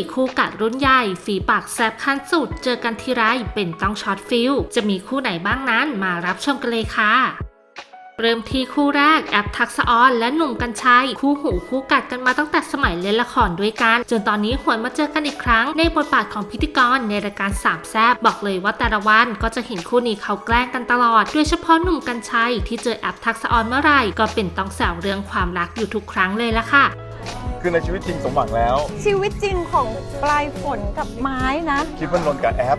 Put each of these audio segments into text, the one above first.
4คู่กัดรุ่นใหญ่ ฝีปากแซบขั้นสุด เจอกันทีไรเป็นต้องช็อตฟิลจะมีคู่ไหนบ้างนั้นมารับชมกันเลยค่ะเริ่มที่คู่แรกแอปทักษออนและหนุ่มกัญชัย คู่หูคู่กัดกันมาตั้งแต่สมัยเล่นละครด้วยกัน จนตอนนี้หวนมาเจอกันอีกครั้ง ในบทบาทของพิธีกรในรายการสามแซบบอกเลยว่าแต่ละวันก็จะเห็นคู่นี้เขาแกล้งกันตลอด โดยเฉพาะหนุ่มกัญชัยที่เจอแอปทักษออนเมื่อไหร่ก็เป็นต้องแซวเรื่องความรักอยู่ทุกครั้งเลยละค่ะ คือในชีวิตจริงสมหวังแล้ว ชีวิตจริงของปลายฝนกับไม้นะ คิดว่านนท์กับแอป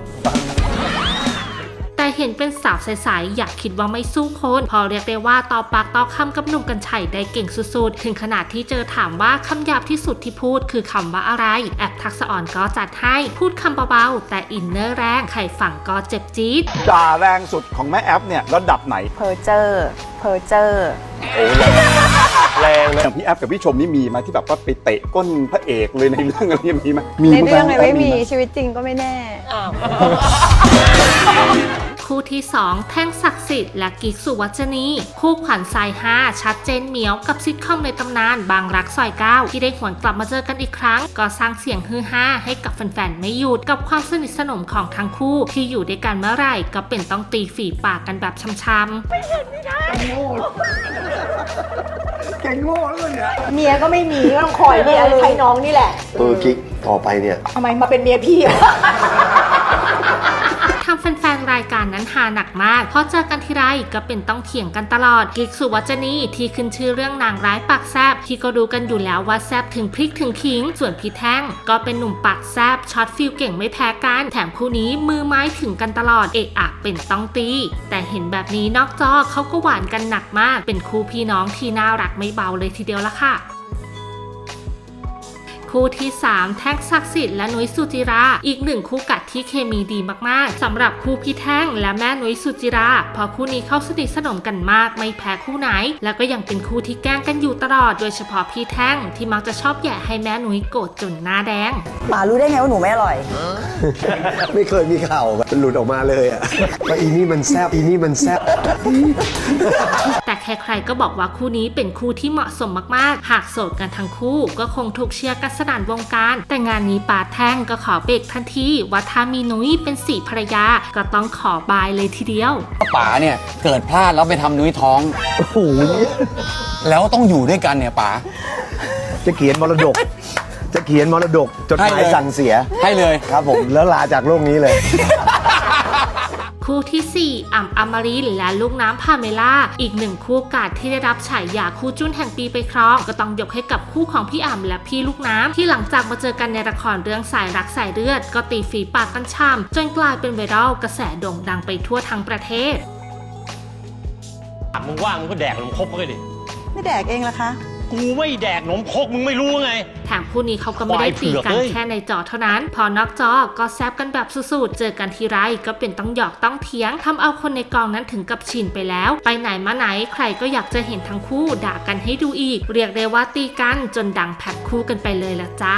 แต่เห็นเป็นสาวใสๆอยากคิดว่าไม่สู้คน พอเรียกได้ว่าต่อปากต่อคำกับหนุ่มกัญชัยได้เก่งสุดๆ ถึงขนาดที่เจอถามว่าคำหยาบที่สุดที่พูดคือคำว่าอะไร แอบทักษะอ่อนก็จัดให้พูดคำเบาๆ แต่อินเนอร์แรงใครฟังก็เจ็บจี๊ดด่าแรงสุดของแม่แอปเนี่ยระดับไหนเพอเจอร์เพอเจอร์โอ้ แรงแรงเลยอย่างพี่แอปกับพี่ชมนี่มีมาที่แบบว่าไปเตะก้นพระเอกเลยในเรื่องอะไรมีไหมมีในบ้าเรื่องหไงไม่แปมีหชีวิตจริงก็ไม่แน่คู่ที่ 2 แท่งศักดิ์สิทธิ์และกิกสุวัจนี คู่ขวัญสายห้าชัดเจนเหมียวกับซิทคอมในตำนาน บางรักซอยเก้าที่ได้หวนกลับมาเจอกันอีกครั้ง ก็สร้างเสียงฮือฮาให้กับแฟนๆไม่หยุดกับความสนิทสนมของทั้งคู่ ที่อยู่ด้วยกันเมื่อไหร่ก็เป็นต้องตีฝีปากกันแบบช้ำๆ เมียก็ไม่มีก็ต้องคอยเมียใช้น้องนี่แหละ เออกิ๊กต่อไปเนี่ย ทำไมมาเป็นเมียพี่อะ หนักมากเพราะเจอกันทีไรก็เป็นต้องเถียงกันตลอด กิกสุวัจนีที่ขึ้นชื่อเรื่องนางร้ายปากแซบที่ก็รู้กันอยู่แล้วว่าแซบถึงพริกถึงขิง ส่วนพี่แท่ง ก็เป็นหนุ่มปากแซบช็อตฟิลเก่งไม่แพ้กันแถมคู่นี้มือไม้ถึงกันตลอดเอกอักเป็นต้องตี แต่เห็นแบบนี้นอกจอเขาก็หวานกันหนักมาก เป็นคู่พี่น้องที่น่ารักไม่เบาเลยทีเดียวละค่ะ คู่ที่ 3 แท่งศักดิ์สิทธิ์และนุ้ยสุจิรา อีกหนึ่งคู่กัดที่เคมีดีมากๆสำหรับคู่พี่แท่งและแม่นุ้ยสุจิราเพอคู่นี้เข้าสนิทสนมกันมากไม่แพ้คู่ไหน แล้วก็ยังเป็นคู่ที่แกล้งกันอยู่ตลอด โดยเฉพาะพี่แท่งที่มักจะชอบแย่ให้แม่นุ้ยโกรธจนหน้าแดงป๋ารู้ได้ไงว่าหนูไม่อร่อย ไม่เคยมีข่าวแบบหลุดออกมาเลยอะว่าอีนี่มันแซบอีนี่มันแซบแต่ใครๆก็บอกว่าคู่นี้เป็นคู่ที่เหมาะสมมากๆ หากโสดกันทั้งคู่ ก็คงถูกเชียร์กันสนั่นวงการ แต่งานนี้ปาแท่งก็ขอเบรกทันทีว่าถ้ามีนุ้ยเป็นสีภรรยาก็ต้องขอบายเลยทีเดียวป๋าเนี่ยเกิดพลาดแล้วไปทำนุ้ยท้อง โอ้โหแล้วต้องอยู่ด้วยกันเนี่ยป๋า จะเขียนมรดก จะเขียนมรดกจดหให้มายเลยสั่งเสีย ให้เลย ครับผมแล้วลาจากโลกนี้เลย คู่ทีสี่ 4อ่ำอมรินทร์และลูกน้ำพาเมล่า อีกหนึ่งคู่กัดที่ได้รับฉายาคู่จุ้นแห่งปีไปครอง ก็ต้องยกให้กับคู่ของพี่อ่ำและพี่ลูกน้ำ ที่หลังจากมาเจอกันในละครเรื่องสายรักสายเลือด ก็ตีฝีปากกันช่ำจนกลายเป็นไวรัลกระแสโด่งดังไปทั่วทั้งประเทศ มึงว่างมึงก็แดกขนมครกไปดิ ไม่แดกเองละคะ กูไม่แดกขนมครกมึงไม่รู้ไง แถมคู่นี้เขาก็ไม่ได้ตีกันควายเผือกเอ้ยแค่ในจอเท่านั้น พอนอกจอก็แซบกันแบบสุดๆ เจอกันทีไรก็เป็นต้องหยอกต้องเถียงทำเอาคนในกองนั้นถึงกับชินไปแล้ว ไปไหนมาไหนใครก็อยากจะเห็นทั้งคู่ด่ากันให้ดูอีก เรียกได้ว่าตีกันจนดังแพ็คคู่กันไปเลยละจ้า